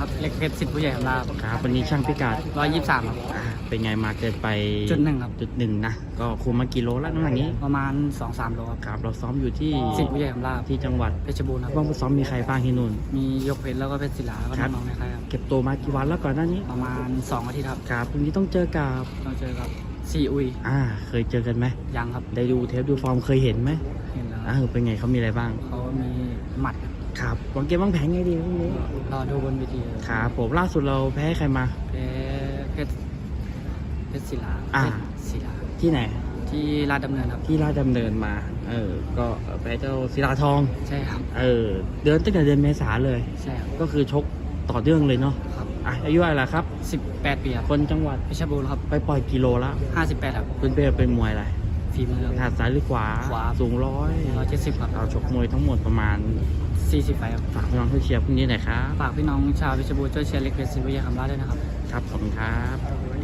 ครับเล็กเพชรสิทธิ์ผู้ใหญ่ของเราครับวันนี้ช่างพิกัดร้อยยี่สิบสามครับ อ่าเป็นไงมาเกินไปจุดหนึ่งครับ จุดหนึ่งนะก็คุมมากี่โลแล้วน้ำหนักนี้ประมาณสองสามโลครับครับเราซ้อมอยู่ที่สิทธิ์ผู้ใหญ่ของเราที่จังหวัดเพชรบูรณ์ครับบ้างซ้อมมีใครบ้างที่นู่น มียกเพชรแล้วก็เพชรศิลาแล้วก็ครับ น้องๆในค่ายครับ เก็บตัวมากี่วันแล้วก่อนหน้านี้ประมาณสองอาทิตย์ครับครับวันนี้ต้องเจอกับเราเจอกับซีอุยอ่าเคยเจอกันไหมยังครับได้ดูเทปดูฟอร์มเคยเห็นไหมเห็นแล้วอ่าเป็นไงเขามีอะไรบ้าง เขามีหมัด ครับวางเกมวางแผนไงดีพรุ่งนี้รอดูบนเวทีครับผมล่าสุดเราแพ้ใครมาเพเพชรเพชรศิลาอ่าเพชรศิลาที่ไหน ที่ลาดดำเนินครับที่ราชดำเนินมา เออ ก็แพ้เจ้าศิลาทอง ใช่ครับ เออ เดินตั้งแต่เดือนเมษาเลย ใช่ครับ ก็คือชกต่อเนื่องเลยเนาะครับอะอายุอะไรล่ะครับสิบแปดปีครับคนจังหวัดเพชรบูรณ์ครับ ไปปล่อยกิโลละห้าสิบแปดครับเป็นเป้เป็นมวยอะไรฝีมือถนัดซ้ายหรือขวาขวา สูงร้อยร้อยเจ็ดสิบครับเราชกมวยทั้งหมดประมาณ สี่สิบไฟครับ ฝากพี่น้องช่วยเชียร์พรุ่งนี้หน่อยครับ ฝากพี่น้องชาวเพชรบูรณ์ช่วยเชียร์เล็กเพชรสิทธิ์วิทยาคำราชด้วยนะครับ ครับ ขอบคุณครับ